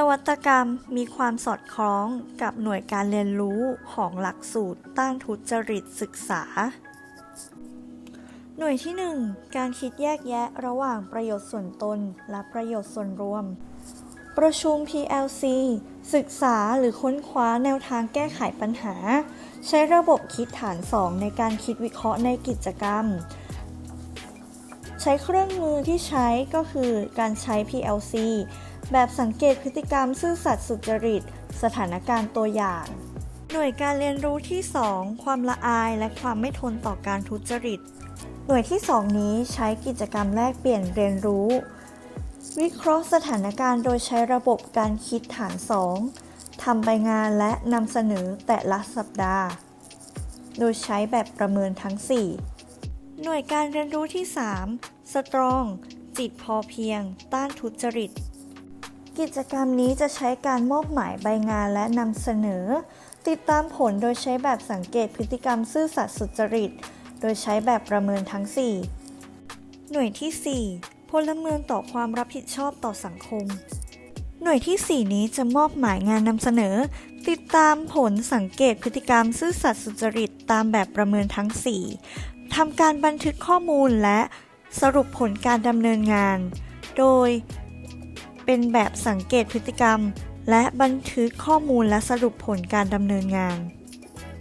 นวัตกรรมมีความสอดคล้องกับหน่วยการเรียนรู้ของหลักสูตรต้านทุจริตศึกษา หน่วยที่ 1 การคิดแยกแยะระหว่างประโยชน์ส่วนตนและประโยชน์ส่วนรวม ประชุม PLC ศึกษาหรือค้นคว้าแนวทางแก้ไขปัญหา ใช้ระบบคิดฐาน 2 ในการคิดวิเคราะห์ในกิจกรรม ใช้เครื่องมือที่ใช้ก็คือการใช้ PLC แบบสังเกตพฤติกรรมซื่อสัตย์สุจริต สถานการณ์ตัวอย่าง หน่วยการเรียนรู้ที่ 2 ความละอายและความไม่ทนต่อการทุจริต หน่วยที่ 2 นี้ใช้กิจกรรมแลกเปลี่ยนเรียนรู้ วิเคราะห์สถานการณ์โดยใช้ระบบการคิดฐาน 2ทำใบงานและนำเสนอแต่ละสัปดาห์ โดยใช้แบบประเมินทั้ง 4 หน่วยการเรียนรู้ที่ 3 Strong จิตพอเพียง ต้านทุจริต กิจกรรมนี้จะใช้การมอบหมายใบงานและนำเสนอ ติดตามผลโดยใช้แบบสังเกตพฤติกรรมซื่อสัตย์สุจริต โดยใช้แบบประเมินทั้ง 4 หน่วยที่ 4 พลเมืองต่อความรับผิดชอบต่อสังคม หน่วยที่ 4 นี้จะมอบหมายงานนำเสนอ ติดตามผลสังเกตพฤติกรรมซื่อสัตย์สุจริต ตามแบบประเมินทั้ง 4ทำการบันทึกข้อมูลและสรุปผลการดำเนินงาน โดย เป็นแบบสังเกตพฤติกรรม และบันทึกข้อมูลและสรุปผลการดำเนินงาน